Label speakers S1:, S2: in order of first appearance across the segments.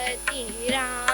S1: पति राम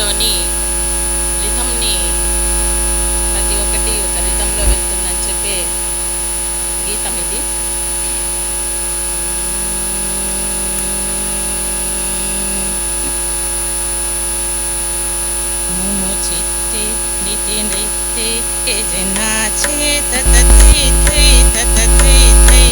S2: రిథంలోని రిథంని ప్రతి ఒక్కటి ఒక రిథంలో వెళ్తుందని చెప్పే గీతం ఇది చిత్తే నితి నైతే జనా చేత తై తై తై తై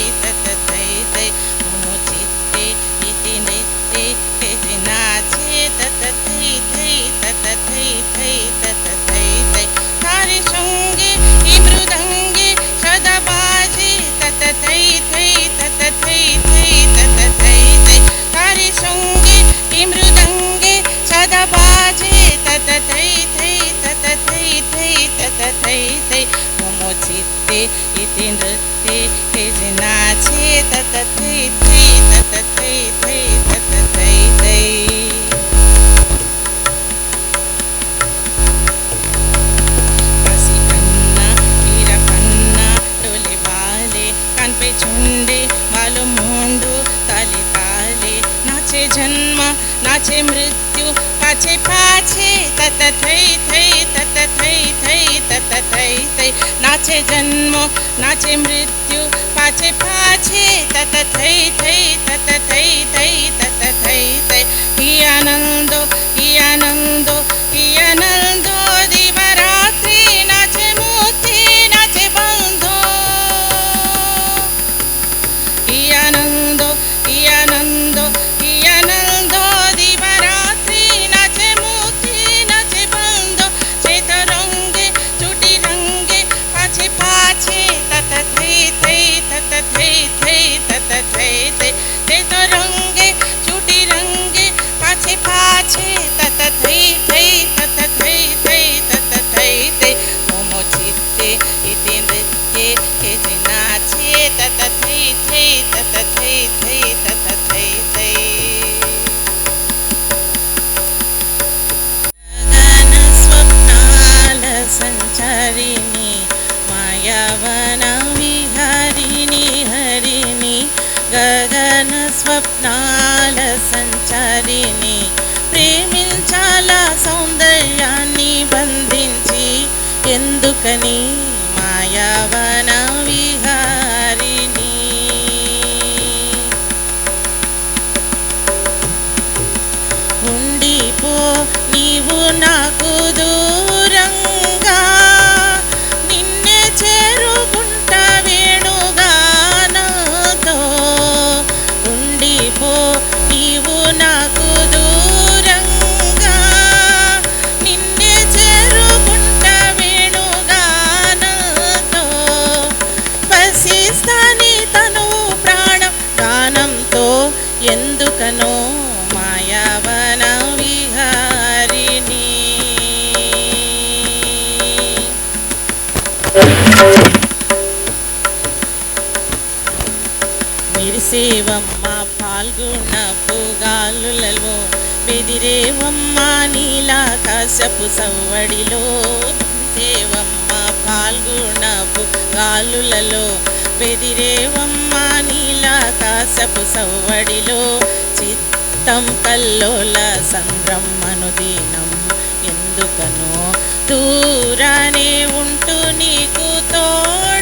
S2: પાછે જન્મ, નાચે મૃત્યુ, પાછે પાછે, તત, થઈ થઈ, તત, થઈ થઈ, તત, થઈ થઈ. નાચે જન્મ, નાચે મૃત્યુ, પાછે પાછે, તત, થઈ થઈ, તત, થઈ થઈ, તત, થઈ થઈ. ઈ આનંદો ઈ આનંદો, ઈ આનંદ. సంచారిణి మాయావన విహారిణి హరిణి గగన స్వప్నాల సంచారిణి ప్రేమించాల సౌందర్యాన్ని బంధించి ఎందుకని మాయావన విహారి నాకు దూరంగా నిన్నే చేరుకుంట వేణుగానతో ఉండిపో. నీవు నాకు దూరంగా నిన్నే చేరుకుంట వేణుగానతో పసిస్తాని తను ప్రాణం గానంతో ఎందుకనో దేవమ్మ ఫాల్గుణ పొగాలులలో బెదిరేవమ్మ నీలాకాశపు సవ్వడిలో. దేవమ్మ పాల్గొన్న పొగాలులలో బెదిరేవమ్మ నీలాకాశపు సవ్వడిలో. చిత్తం కల్లోల సంభ్రమను దీనం ఎందుకనో? దూరానే ఉంటూ నీకు తోడు